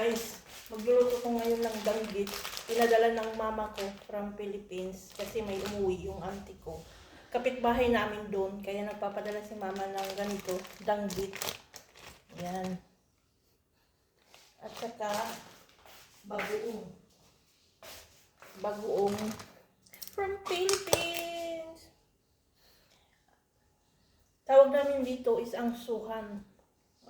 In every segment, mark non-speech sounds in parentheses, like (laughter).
guys, magluluto ko ngayon ng danggit. Pinadala ng mama ko from Philippines kasi may umuwi yung auntie ko. Kapitbahay namin doon, kaya nagpapadala si mama ng ganito, danggit. Yan. At saka, bagoong. Bagoong from Philippines. Tawag namin dito is ang suhan.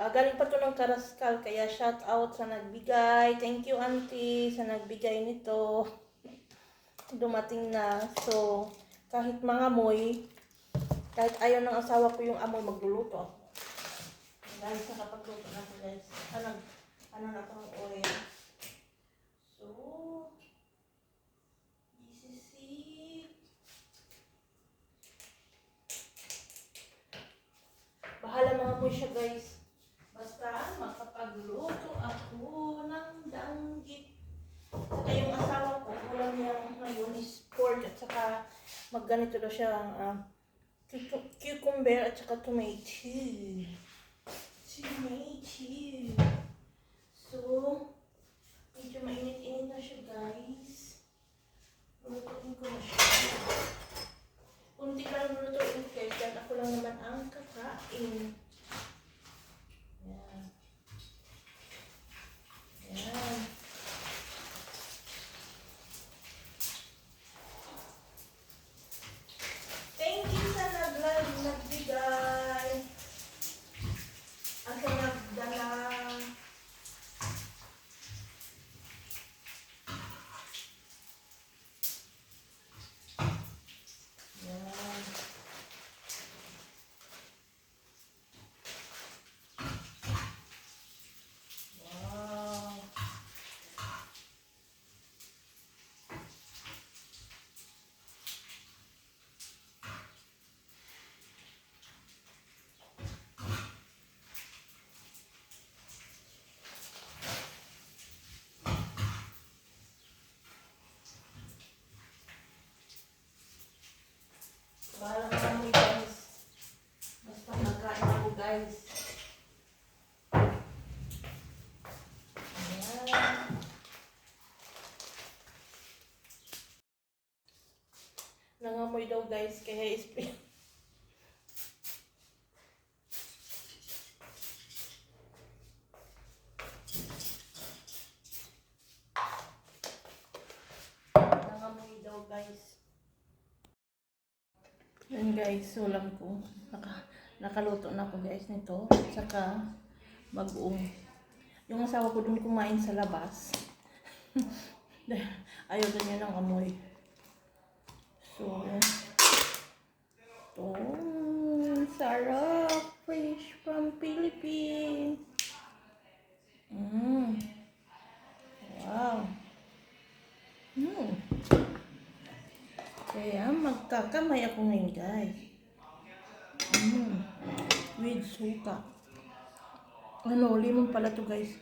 Ah, galing pa to ng Karaskal, kaya shout out sa nagbigay. Thank you, auntie, sa nagbigay nito. (laughs) Dumating na. So, kahit mga amoy, kahit ayaw ng asawa ko yung amoy, magluluto ako. Dahil sa kapagluto na ko, guys. Ano, ano na ko ng oil. So, this is it. Bahala mga amoy siya, guys. Makapagluto ako ng danggit. Saka yung asawa ko, ulam niya ngayon is pork at saka magganito daw siya uh, cucumber at saka tomato. Tomato. So, medyo mainit-init na siya guys. Lulutuin ko na siya. Kunti lang lulutuin ko guys dahil ako lang naman ang kakain. Yan. Yan. Thank you sa naglag, nagbigay. At sa nagdala. Yan. Wow. Bahala ka mo guys. Basta nagkain ako guys. Ayan. Nangamoy daw guys, kaya spray. Nangamoy daw guys. Yan guys, ulam ko. Naka, nakaluto na ako guys nito. Saka mag-uong. Yung asawa ko dun kumain sa labas. (laughs) Ayaw din niya ng amoy. So, ito. Sarap. Fresh from Philippines. Mm. Wow. Mm. Kaya magkakamay ako ngayon guys. Mm. With suka. Ano, limon pala to guys.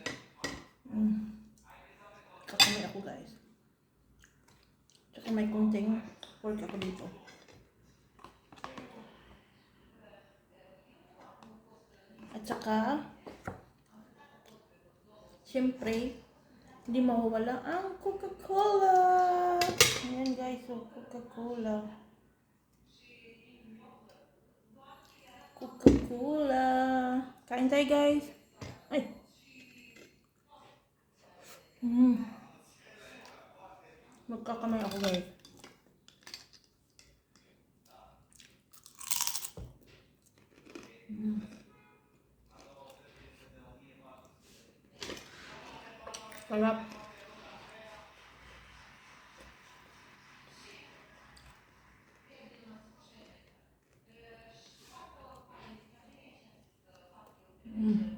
Mm. Kakamay ako guys. Tsaka may kunting pork ako dito. At saka, siyempre, hindi mawawala ang Coca-Cola. Ayan guys, so Coca-Cola. Coca-Cola. Kain tayo guys. Ay. Mm. Magkakamay ako guys. Mm. Sarap. Mm.